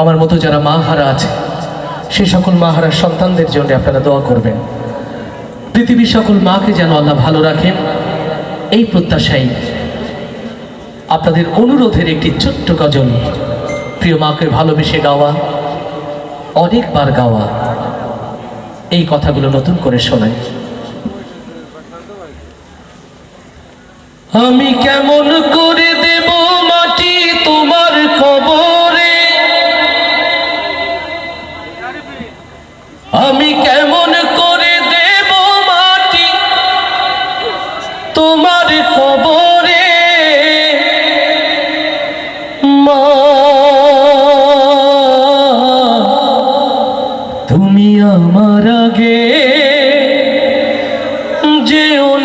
আমার মতো যারা মা হারা আছে, সে সকল মা হারা সন্তানদের জন্য আপনারা দোয়া করবেন। পৃথিবীর সকল মাকে যেন আল্লাহ ভালো রাখেন, এই প্রত্যাশাই আপনাদের অনুরোধের একটি ছোট্ট গজল প্রিয় মাকে ভালোবেসে গাওয়া, অনেকবার গাওয়া, এই কথাগুলো নতুন করে শোনায় আমি কেমন যেও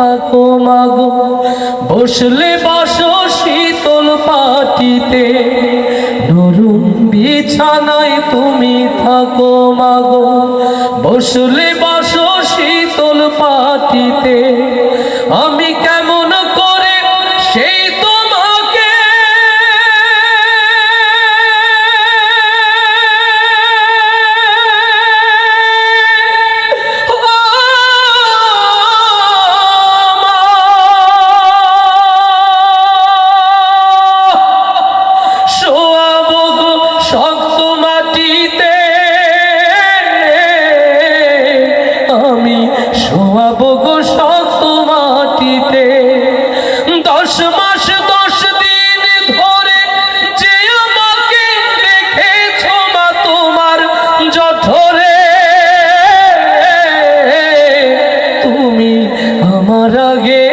থাকো মাগো। বসলে বসো শীতল পাটিতে। নরুম বিছানায় তুমি থাকো মাগো। বসলে বসো শীতল পাটিতে। আমি কেমন আমার আগে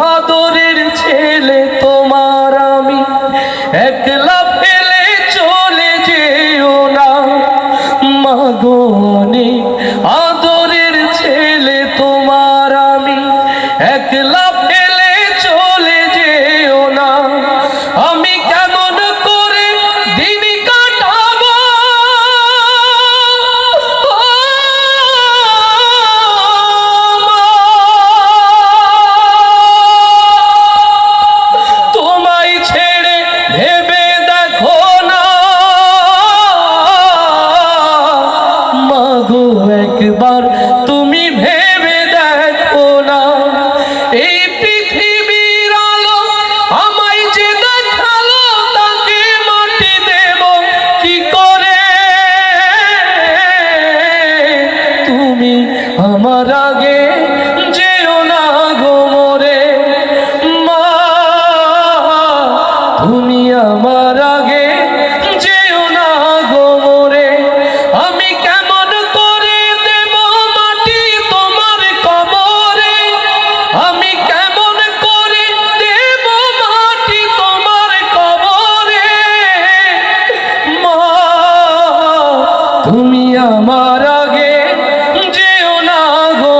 আদরের ছেলে তোমার আমি। একলা ফেলে চলে যেও না। মাগনে অনেক একবার তুমি ভে আমার আগে যেও না গো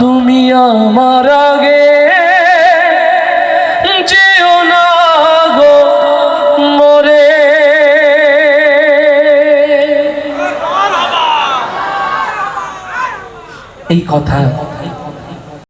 তুমি আমার আগে যেও না গো মোরে। এই কথা